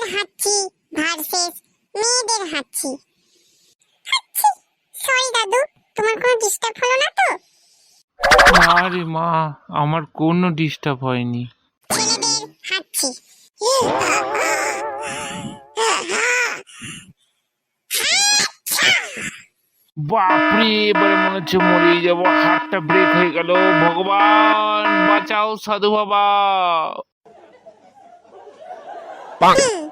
ছেলেদের হাঁচি ভার্সেস মেয়েদের হাঁচি হাঁচি সরি দাদু তোমার কোনো ডিস্টার্ব হলো না তো? না রে মা আমার কোনো ডিস্টার্ব হয়নি। ছেলেদের হাঁচি বাপরে এবারে মনে হচ্ছে মরে যাব। হাতটা ব্রেক হয়ে গেল। ভগবান বাঁচাও সাধু বাবা হুম,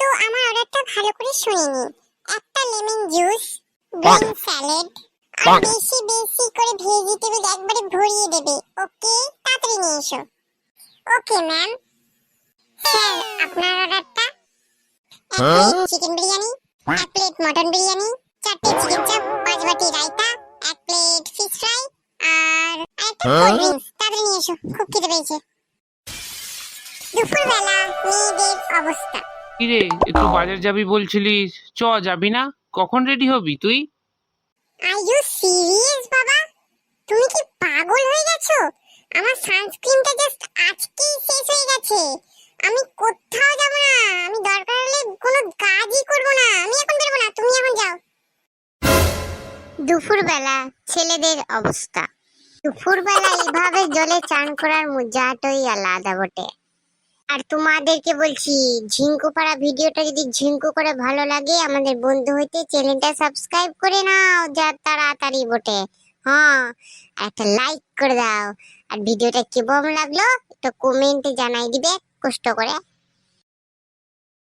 তো আমার অর্ডারটা ভালো করে শুনিনি একটা লেমন জুস গ্রিন স্যালাড আর বেশি বেশি করে ভেজিটেবল একবারে ভরিয়ে দেবে। ওকে তাড়াতাড়ি নিয়ে এসো। Okay ma'am. স্যার আপনার অর্ডারটা? এক প্লেট চিকেন বিরিয়ানি এক প্লেট মটন বিরিয়ানি চারটে চিকেন চাপ পাঁচ বাটি রায়তা এক প্লেট ফিশ ফ্রাই আর একটা কোল্ড ড্রিঙ্কস। তাড়াতাড়ি নিয়ে এসো খুব খিদে পেয়েছে। দুপুরবেলা মেয়েদের অবস্থা। কিরে একটু বাজার যাবি বলছিলিস? চ যাবি না? কখন রেডি হবি তুই? আর ইউ সিরিয়াস বাবা? তুমি কি পাগল হয়ে গেছো? আমার সানস্ক্রিনটা জাস্ট আজকেই শেষ হয়ে গেছে। আমি কোথাও যাব না। আমি দরকার হলে কোনো কাজই করব না। আমি এখন বেরোবো না। তুমি এখন যাও। দুপুরবেলা ছেলেদের অবস্থা। দুপুরবেলা এইভাবে জলে চান করার মজাটাই আলাদা বটে। আর তোমাদেরকে বলছি, ঝিঙ্কু পাড়া ভিডিওটা যদি ঝিঙ্কু করে ভালো লাগে, আমাদের বন্ধু হইতে চ্যানেলটা সাবস্ক্রাইব করে নাও, যা তাড়াতাড়ি বটে। হ্যাঁ একটা লাইক করে দাও। আর ভিডিওটা কেমন লাগল, একটু কমেন্টে জানাই দিবে, কষ্ট করে।